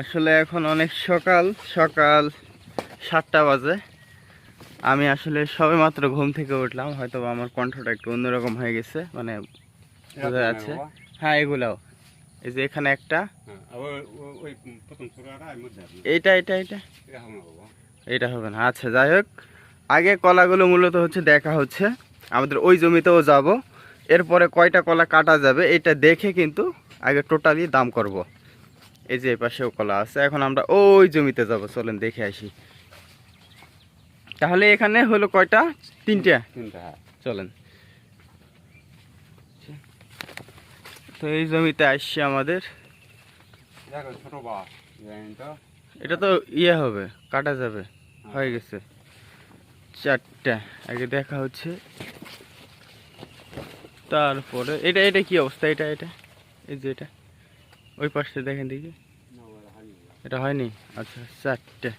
আসলে এখন অনেক সকাল সকাল সাতটা বাজে। আমি আসলে সবে মাত্র ঘুম থেকে উঠলাম হয়তো আমার কণ্ঠটা একটু অন্যরকম হয়ে গেছে মানে বোঝা যাচ্ছে। হ্যাঁ এগুলাও। এই যে এখানে একটা। এইটা এটা এটা এটা হবে না। আচ্ছা যাই হোক। আগে কলাগুলো মূলত হচ্ছে দেখা হচ্ছে। আমাদের ওই জমিতেও যাব। এরপরে কয়টা কলা কাটা যাবে এটা দেখে কিন্তু আগে টোটালি দাম করব। এই যে এই পাশেও কলা আছে এখন আমরা ওই জমিতে যাব চলেন দেখে আসি। তাহলে এখানে হলো কয়টা? তিনটা? চলেন। তো এই জমিতে আসছি আমাদের। এটা তো ইয়ে হবে কাটা যাবে হয়ে গেছে। চারটা আগে দেখা হচ্ছে। তারপরে এটা এটা কি অবস্থা? এটা এটা? এই যে এটা? ওই পাশে দেখেন দেখি। এটা হয়নি? আচ্ছা চারটে।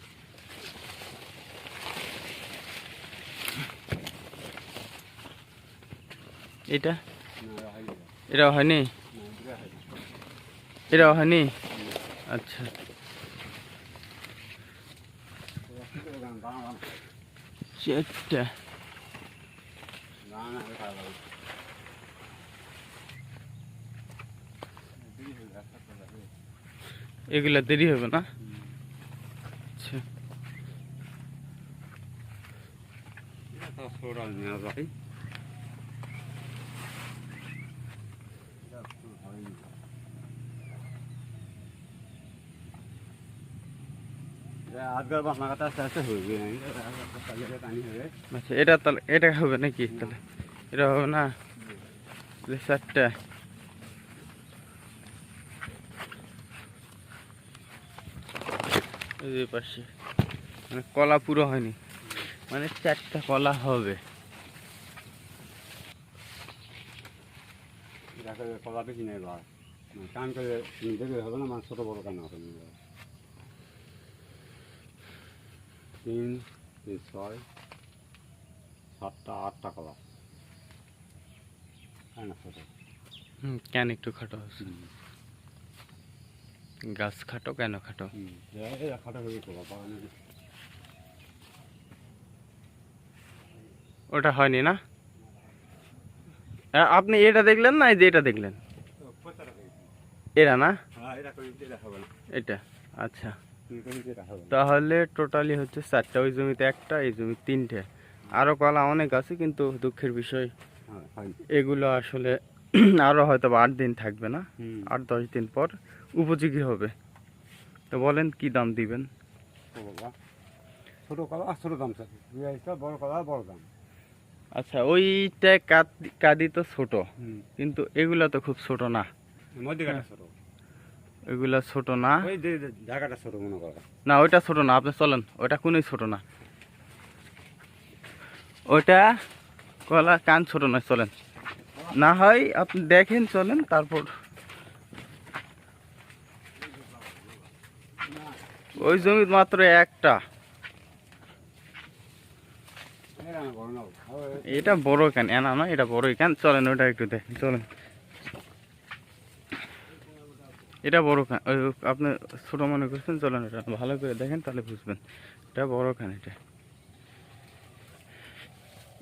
এটা? এটাও হয়নি? এটাও হয়নি? আচ্ছা। চারটা। এগুলা দেরি হবে না? আচ্ছা। আচ্ছা এটা তাহলে এটা হবে নাকি তাহলে? এটা হবে না? চারটা। এই পাশে। মানে কলা পুরো হয়নি। মানে চারটা কলা হবে। যাকে কলা বেশি নেই বা কান করে নিজেকে হবে না মানে ছোটো বড় কান হবে? তিন ছয় সাতটা আটটা কলা। কেন একটু খাটো আছে গাছ খাটো কেন খাটো? ওটা হয়নি না? আপনি এটা দেখলেন না এই যে এটা দেখলেন? এরা না? হ্যাঁ এটা আচ্ছা। তাহলে টোটালি হচ্ছে চারটা ওই জমিতে একটা এই জমি তিনটে। আরও কলা অনেক আছে কিন্তু দুঃখের বিষয় হ্যাঁ এগুলো আসলে আরও হয়তো আট দিন থাকবে না আট দশ দিন পর উপযোগী হবে। তো বলেন কি দাম দিবেন? ছোটো কলা আর ছোটো দাম স্যার। বড় কলা বড় দাম। আচ্ছা ওইটা কাদি কাদি তো ছোট। কিন্তু এগুলা তো খুব ছোট না। ছোটো। এগুলা ছোট না। জায়গাটা ছোটো মনে করো না ওইটা ছোট না। আপনি চলেন ওইটা কোনোই ছোট না। ওইটা কলা কান ছোট নয় চলেন। না হয় আপনি দেখেন চলেন তারপর ওই জমি মাত্র একটা। এটা বড় কেন? এনা নয়, এটা বড়ই কেন? চলেন, ওটা একটু দেখেন চলেন। এটা বড় ওই আপনি ছোট মনে করছেন, চলেন এটা ভালো করে দেখেন, তাহলে বুঝবেন। এটা বড় কেন এটা?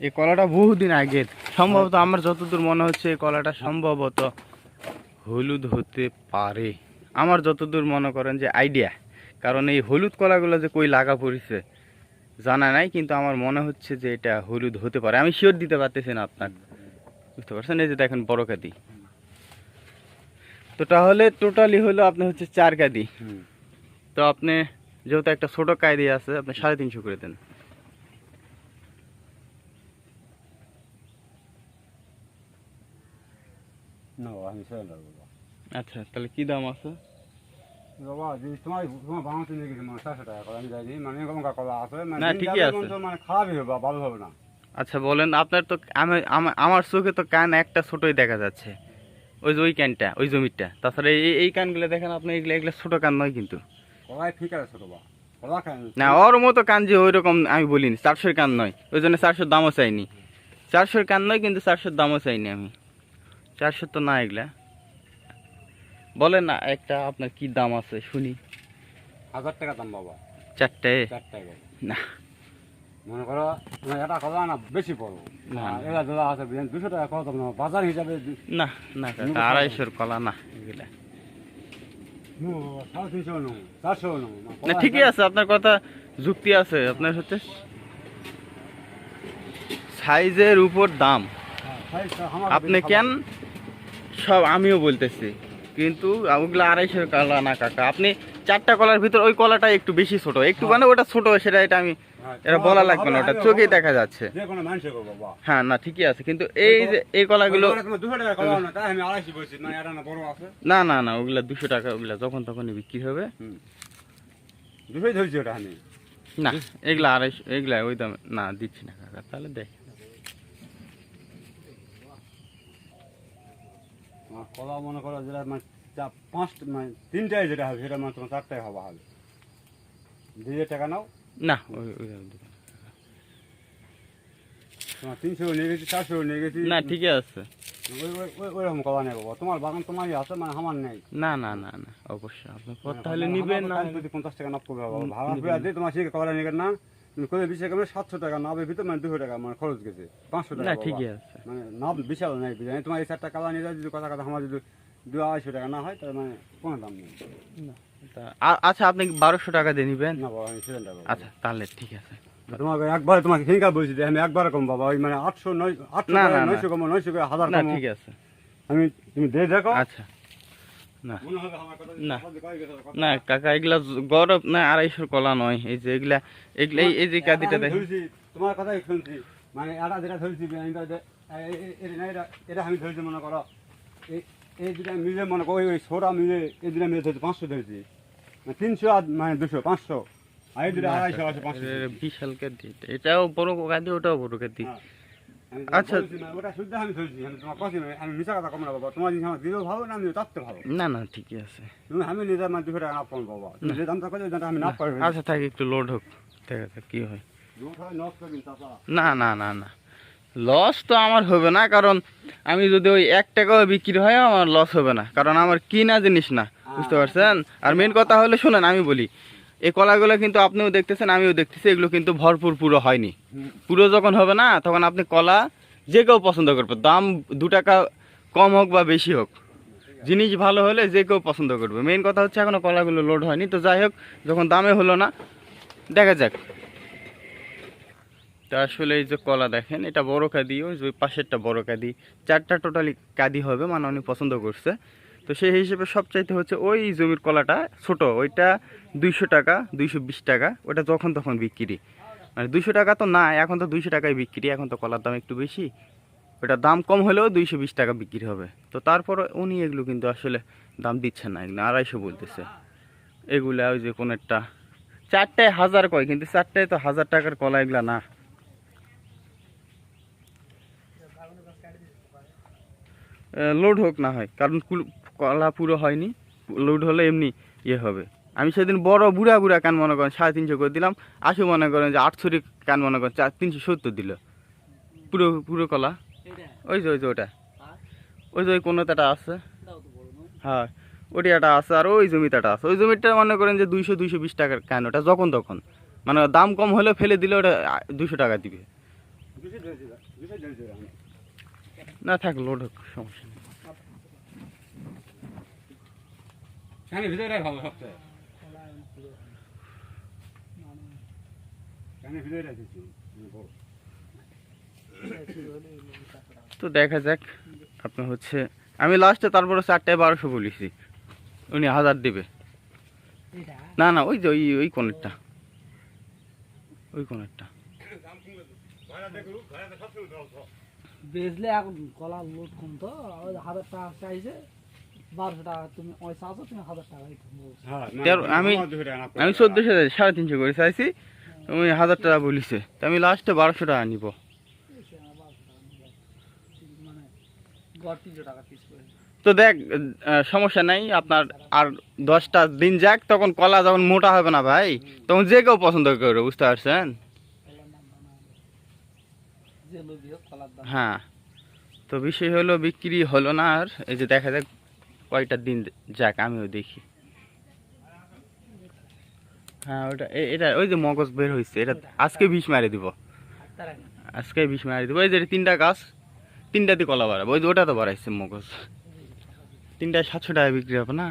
এই কলাটা বহুদিন আগের সম্ভবত আমার যতদূর মনে হচ্ছে এই কলাটা সম্ভবত হলুদ হতে পারে। আমার যতদূর মনে করেন যে আইডিয়া কারণ এই হলুদ কলাগুলো যে কই লাগা পড়েছে জানা নাই কিন্তু আমার মনে হচ্ছে যে এটা হলুদ হতে পারে। আমি শিওর দিতে পারতেছি না আপনার। বুঝতে পারছেন? এই যে দেখেন বড় কাদি। তো তাহলে টোটালি হলো আপনি হচ্ছে চার কাদি। তো আপনি যেহেতু একটা ছোট কায়দি আছে আপনি সাড়ে তিনশো করে দেন। আচ্ছা তাহলে কি দাম আছে? বাবা তোমার তোমার বাংলাতে নিয়ে গেছে মানে চারশো টাকা করে আমি যাই মানে গঙ্গা কলা আছে? মানে না, ঠিকই আছে। মানে খাওয়াবি হবে ভালো হবে না। আচ্ছা বলেন আপনার তো আমি আমা- আমার চোখে তো কান একটা ছোটই দেখা যাচ্ছে। ওই যে ওই কানটা ওই জমিটা তাছাড়া এই এই কানগুলো দেখেন আপনি এগুলো এগুলো ছোট কান নয় কিন্তু। কলাই ঠিক আছে ছোটো বা না ওর মতো কান যে ওই রকম আমি বলিনি চারশোর কান নয়। ওই জন্য চারশোর দামও চাইনি। চারশোর কান নয় কিন্তু চারশোর দামও চাইনি আমি। চারশো তো না এগুলা। বলেন না একটা আপনার কি দাম আছে শুনি। হাজার টাকা দাম বাবা। চারটে? চার না। মনে করো এটা কলা না বেশি পড়ব। না, আর না। এরা দাদা আছে দুশো টাকা কত না বাজার হিসাবে না না আড়াইশোর কলা না এগুলা। নু, ঠিকই আছে আপনার কথা যুক্তি আছে আপনার হচ্ছে সাইজের উপর দাম। আপনি কেন সব আমিও বলতেছি। কিন্তু ওগুলো আড়াইশো কলা না কাকা। আপনি চারটা কলার ভিতর ওই কলাটা একটু বেশি ছোট। একটু মানে ওটা ছোট সেটা এটা আমি এটা বলা লাগবে না ওটা চোখেই দেখা যাচ্ছে। হ্যাঁ না ঠিকই আছে। কিন্তু এই যে এই কলাগুলো না না না বড় আছে। না না না ওগুলা দুশো টাকা ওগুলা যখন তখনই বিক্রি হবে। দুশোই ধরছি ওটা না এগুলা আড়াইশো এগুলা ওই দামে না দিচ্ছি না কাকা তাহলে দেখ। আমার কলা মনে করো যেটা মানে চা পাঁচটা মানে তিনটায় যেটা হবে সেটা মানে তোমার চারটায় হওয়া হবে। হাজার টাকা নাও। না। তোমার তিনশো নিয়ে গেছি চারশো নিয়ে গেছি। না ঠিকই আছে। ওই ওই ওই ওইরকম কলা নেই বাবা তোমার বাগান তোমারই আছে মানে আমার নেই। না না না না অবশ্যই। আপনি মানে তাহলে নিবেন না পঞ্চাশ টাকা নাপ করবে বাবা ভাড়া দিয়ে তোমার সেই কলা নিয়ে না। করে বিশ টাকা সাতশো টাকা নাবের ভিতর মানে দুশো টাকা মানে খরচ গেছে। পাঁচশো টাকা না ঠিকই আছে। মানে নাব বিশাল নেই বুঝলি? তোমার এই চারটা কালা নিয়ে যদি কথা কথা আমার যদি দু আড়াইশো টাকা না হয় তাহলে মানে কোনো দাম নেই। আচ্ছা আপনি বারোশো টাকা দিয়ে নিবেন? না বাবা আমি সেখানটা বাবা। আচ্ছা তাহলে ঠিক আছে। তোমাকে একবার তোমাকে হিংকা বলছি যে আমি একবার কম বাবা ওই মানে আটশো নয় আটশো। নয়শো কম নয়শো হাজার না ঠিক আছে। আমি তুমি দিয়ে দেখো। আচ্ছা। না। কাকা এগুলা গরব না আড়াইশোর কলা নয়। এই যে এগুলা এগুলা এই- যে কাদিটা দেখ তোমার কথাই শুনছি। মানে এটা যেটা ধরছি এটা আমি ধরছি মনে করো। এই- দুটা মিলে মনে করো ওই- মিলে এই দুটা মিলে ধরছি পাঁচশো ধরছি। মানে তিনশো আর মানে দুশো পাঁচশো। আর এই দুটা আড়াইশো আছে পাঁচশো বিশাল কাদি এটাও বড় কাদি ওটাও বড় কাদি আচ্ছা। না, ওটা শুদ্ধ আমি ধরছি আমি তোমার কথা আমি মিশা কথা কম না বাবা। তোমার জিনিস আমার দিলেও ভালো না আমি তাতে ভালো। না না ঠিকই আছে। তুমি আমি নিজের মানে দুশো টাকা নাপ করব বাবা। যে দামটা করছ দামটা আমি নাপ করব আচ্ছা থাক একটু লোড হোক। দেখা যাক কি হয়? দুশো নষ্ট করবেন চাপা না না না না। লস তো আমার হবে না কারণ আমি যদি ওই এক টাকাও বিক্রি হয় আমার লস হবে না। কারণ আমার কিনা জিনিস না বুঝতে পারছেন? আর মেন কথা হলে শোনেন আমি বলি এই কলাগুলো কিন্তু আপনিও দেখতেছেন আমিও দেখতেছি এগুলো কিন্তু ভরপুর পুরো হয়নি। পুরো যখন হবে না তখন আপনি কলা যে কেউ পছন্দ করবে দাম দু টাকা কম হোক বা বেশি হোক। জিনিস ভালো হলে যে কেউ পছন্দ করবে। মেন কথা হচ্ছে এখনও কলাগুলো লোড হয়নি তো যাই হোক যখন দামে হলো না দেখা যাক। তা আসলে এই যে কলা দেখেন এটা বড় কাদি ওই পাশেরটা বড় কাদি চারটা টোটালি কাদি হবে মানে উনি পছন্দ করছে। তো সেই হিসেবে সবচাইতে হচ্ছে ওই জমির কলাটা ছোট, ওইটা দুইশো টাকা, দুইশো বিশ টাকা ওটা যখন তখন বিক্রি। মানে দুইশো টাকা তো না, এখন তো দুইশো টাকায় বিক্রি, এখন তো কলার দাম একটু বেশি। ওটা দাম কম হলেও দুইশো বিশ টাকা বিক্রি হবে। তো তারপর উনি এগুলো কিন্তু আসলে দাম দিচ্ছেন না, এগুলো আড়াইশো বলতেছে। এগুলা ওই যে কোনো একটা চারটায় হাজার কয়, কিন্তু চারটায় তো হাজার টাকার কলা এগুলা না। লোড হোক না হয়, কারণ কুল- পুরো হয়নি লোড হলে এমনি ইয়ে হবে। আমি সেদিন বড় বুড়া বুড়া কান মনে করেন সাড়ে তিনশো করে দিলাম। আশু মনে করেন যে আটশোরি কান মনে করেন চার তিনশো সত্তর দিল। পুরো পুরো কলা। ওই যে ওই যে ওটা। ওই যে ওই কোনোটাটা আছে। হ্যাঁ ওটি একটা আছে আর ওই জমিটাটা আছে। ওই জমিটা মনে করেন যে দুইশো দুইশো বিশ টাকার কেন ওটা যখন তখন। মানে দাম কম হলে ফেলে দিলে ওটা দুশো টাকা দিবে। না থাক লোড হোক সমস্যা নেই। ফ্যানের ভিতরে ভালো সবচেয়ে ফ্যানের ভিতরে রেখেছি তো দেখা যাক আপনার হচ্ছে আমি লাস্টে তারপরে চারটায় বারোশো বলেছি। উনি হাজার দেবে। না না ওই যে ওই ওই কোনেরটা ওই কোনেরটা বেচলে এখন কলা লোড কম তো হাজার টাকা চাইছে আমি- আমি চোদ্দোশো সাড়ে তিনশো করে চাইছি তুমি হাজার টাকা বলিছে। তো আমি লাস্টে বারোশো টাকা নিব। নিলো। মানে তো দেখ সমস্যা নাই আপনার আর দশটা দিন যাক তখন কলা যখন মোটা হবে না ভাই তখন যে কেউ পছন্দ করবে বুঝতে পারছেন? হ্যাঁ তো বিষয় হলো বিক্রি হলো না আর এই যে দেখা যাক কয়টা দিন যাক আমিও দেখি। হ্যাঁ ওটা এটা ওই যে মগজ বের হয়েছে এটা আজকে বিষ মারি দিব। আজকে বিষ মারি দিব। ওই যে তিনটা গাছ তিনটাতে কলা বাড়াবো। ওই যে ওটা তো বাড়াইছে মগজ। তিনটায় সাতশো টাকা বিক্রি হবে না?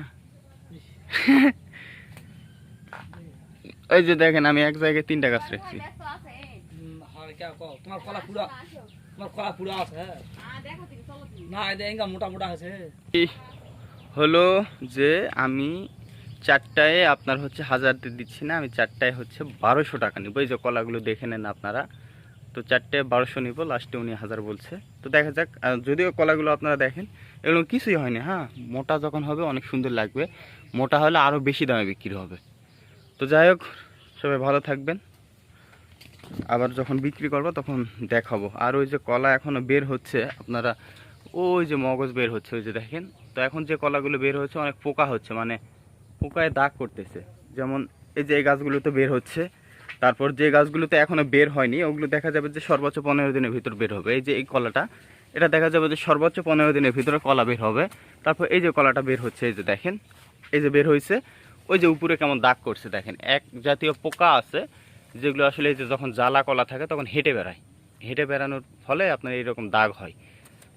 ওই যে দেখেন আমি এক জায়গায় তিনটা গাছ রেখেছি। মোটা মোটা আছে এই হলো যে আমি চারটায় আপনার হচ্ছে হাজার দিচ্ছি না, আমি চারটায় হচ্ছে বারোশো টাকা নিব। এই যে কলাগুলো দেখে নেন আপনারা। তো চারটায় বারোশো নিব, লাস্টে উনি হাজার বলছে। তো দেখা যাক যদিও কলাগুলো আপনারা দেখেন, এগুলো কিছুই হয়নি হ্যাঁ? মোটা যখন হবে অনেক সুন্দর লাগবে। মোটা হলে আরও বেশি দামে বিক্রি হবে। তো যাই হোক, সবাই ভালো থাকবেন। আবার যখন বিক্রি করব তখন দেখাবো। আর ওই যে কলা এখনও বের হচ্ছে, আপনারা, ওই যে মগজ বের হচ্ছে, ওই যে দেখেন। তো এখন যে কলাগুলো বের হচ্ছে অনেক পোকা হচ্ছে মানে পোকায় দাগ করতেছে। যেমন এই যে এই গাছগুলো তো বের হচ্ছে, তারপর যে গাছগুলোতে এখনও বের হয়নি, ওগুলো দেখা যাবে যে সর্বোচ্চ পনেরো দিনের ভিতর বের হবে। এই যে এই কলাটা, এটা দেখা যাবে যে সর্বোচ্চ পনেরো দিনের ভিতরে কলা বের হবে। তারপর এই যে কলাটা বের হচ্ছে, এই যে দেখেন, এই যে বের হয়েছে, ওই যে উপরে কেমন দাগ করছে দেখেন। এক জাতীয় পোকা আছে, যেগুলো আসলে এই যে যখন জ্বালা কলা থাকে তখন হেঁটে বেড়ায়। হেঁটে বেড়ানোর ফলে আপনার এইরকম দাগ হয়।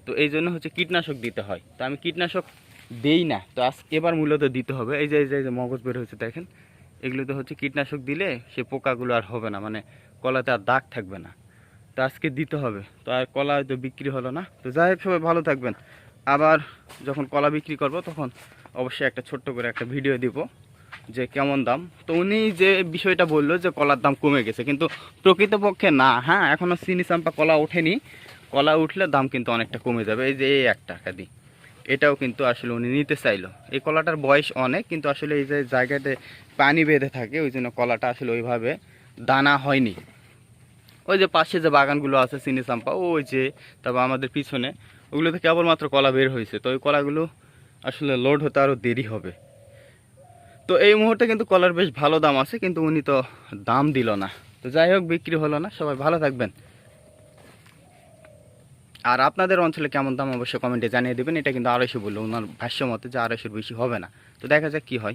তো এই জন্য হচ্ছে কীটনাশক দিতে হয়। তো আমি কীটনাশক দেই না। তো আজ এবার মূলত দিতে হবে। এই যে এই যে মগজ বের হয়েছে, দেখেন। এগুলোতে হচ্ছে কীটনাশক দিলে সে পোকাগুলো আর হবে না মানে কলাতে আর দাগ থাকবে না। তো আজকে দিতে হবে। তো আর কলা হয়তো বিক্রি হলো না। তো যাই হোক, সবাই ভালো থাকবেন। আবার যখন কলা বিক্রি করব, তখন অবশ্যই একটা ছোট্ট করে একটা ভিডিও দিব যে কেমন দাম। তো উনি যে বিষয়টা বলল যে কলার দাম কমে গেছে, কিন্তু প্রকৃতপক্ষে না। হ্যাঁ এখনও চিনি চাম্পা কলা ওঠেনি। কলা উঠলে দাম কিন্তু অনেকটা কমে যাবে। এই যে এই এক টাকা দিই এটাও কিন্তু আসলে উনি নিতে চাইলো। এই কলাটার বয়স অনেক, কিন্তু আসলে এই যে জায়গাতে পানি বেঁধে থাকে, ওই জন্য কলাটা আসলে ওইভাবে দানা হয়নি। ওই যে পাশে যে বাগানগুলো আছে, চিনি চাম্পা, ওই যে তারপর আমাদের পিছনে ওগুলোতে কেবলমাত্র কলা বের হয়েছে। তো ওই কলাগুলো আসলে লোড হতে আরও দেরি হবে। তো এই মুহূর্তে কিন্তু কলার বেশ ভালো দাম আছে, কিন্তু উনি তো দাম দিল না। তো যাই হোক, বিক্রি হলো না। সবাই ভালো থাকবেন। আর আপনাদের অঞ্চলে কেমন দাম? অবশ্যই কমেন্টে জানিয়ে দেবেন। এটা কিন্তু আড়াইশো বলল। ওনার ভাষ্য মতে যে আড়াইশোর বেশি হবে না। তো দেখা যাক কী হয়।